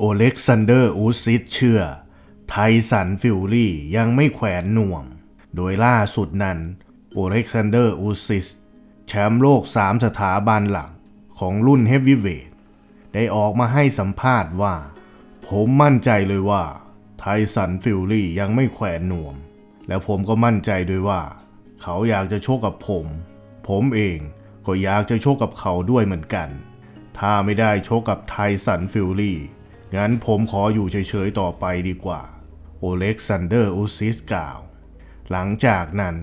โอเล็กซานเดอร์อูซิสเชื่อ ไทสันฟิลลี่ยังไม่แขวนหน่วมโดยล่าสุดนั้น โอเล็กซานเดอร์อูซิสแชมป์โลก 3 สถาบันหลักของรุ่นเฮฟวีเวทได้ออกมาให้สัมภาษณ์ว่า ผมมั่นใจเลยว่า ไทสันฟิลลี่ยังไม่แขวนหน่วม แล้วผมก็มั่นใจด้วยว่า เขาอยากจะโชคกับผม ผมเองก็อยากจะโชคกับเขาด้วยเหมือนกัน ถ้าไม่ได้โชคกับไทสันฟิลลี่ งั้นผมขออยู่เฉยๆต่อไปดีกว่า โอเล็กซานเดอร์อุซิสกล่าว หลังจากนั้น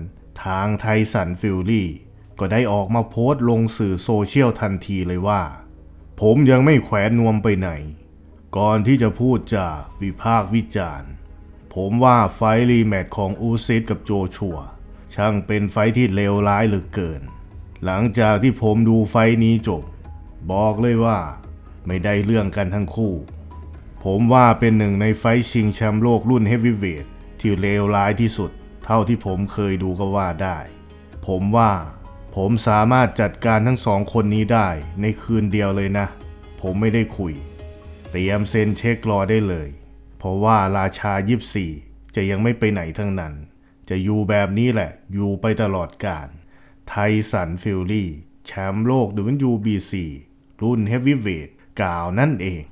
ทางไทสันฟิลลี่ก็ได้ออกมาโพสต์ลงสื่อโซเชียลทันทีเลยว่า ผมยังไม่แขวนนวมไปไหน ก่อนที่จะพูดจาวิพากษ์วิจารณ์ ผมว่าไฟรีแมตของอูซิสกับโจชัว ช่างเป็นไฟที่เลวร้ายเหลือเกิน หลังจากที่ผมดูไฟนี้จบ บอกเลยว่า ไม่ได้เรื่องกันทั้งคู่ ผมว่าเป็นหนึ่งในไฟท์ชิงแชมป์โลกรุ่นเฮฟวีเวทที่เลวร้ายที่สุด เท่าที่ผมเคยดูก็ว่าได้ ผมว่า ผมสามารถจัดการทั้งสองคนนี้ได้ในคืนเดียวเลยนะ ผมไม่ได้คุย เตรียมเซ็นเช็ครอได้เลย เพราะว่าราชายิบสี่จะยังไม่ไปไหนทั้งนั้น จะอยู่แบบนี้แหละ อยู่ไปตลอดกาลไทสันฟิลลี่แชมป์โลก WBC รุ่นเฮฟวีเวทกล่าวนั่นเอง